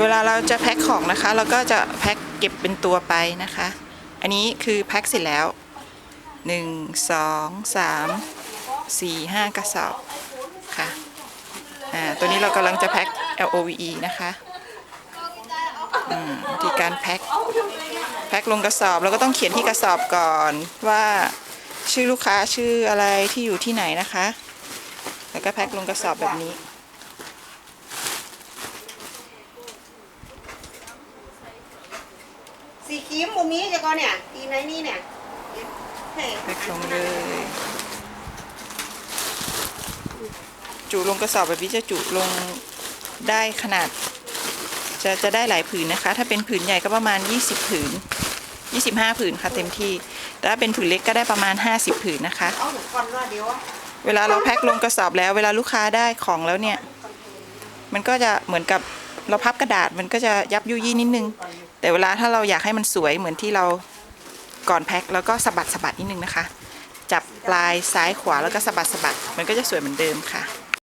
เวลาเราจะแพ็คของนะคะ เราก็จะแพ็คเก็บเป็นตัวไปนะคะ อันนี้คือแพ็คเสร็จแล้ว 1 2 3 4 5 กระสอบค่ะอ่าตัวนี้เรากำลังจะแพ็ค LOVE นะคะอืมวิธีการแพ็คแพ็คลงกระสอบเราก็ต้องเขียนที่กระสอบก่อนว่าชื่อลูกค้าชื่ออะไรที่อยู่ที่ไหนนะคะ แล้วก็แพ็คลงกระสอบแบบนี้ ครีมมุมนี้จะก่อนเนี่ยอีไหนนี่เนี่ยเฮ้ยแพ็คลงเลย จุลงกระสอบแบบนี้จะจุลงได้ขนาด จะจะได้หลายผืนนะคะ ถ้าเป็นผืนใหญ่ก็ประมาณ 20 ผืน 25 ผืนค่ะเต็มที่ แต่ถ้าเป็นผืนเล็กก็ได้ประมาณ 50 ผืนนะคะ เอาหนูก่อนว่าเดี๋ยวอะเวลาเราแพ็คลงกระสอบแล้ว เวลาลูกค้าได้ของแล้วเนี่ย มันก็จะเหมือนกับเราพับกระดาษมันก็จะยับยุยี่นิดนึง แต่เวลาถ้าเราอยากให้มันสวยเหมือนที่เราก่อนแพ็คแล้วก็สะบัดสะบัดนิดนึงนะคะ จับปลายซ้ายขวาแล้วก็สะบัดสะบัดมันก็จะสวยเหมือนเดิมค่ะ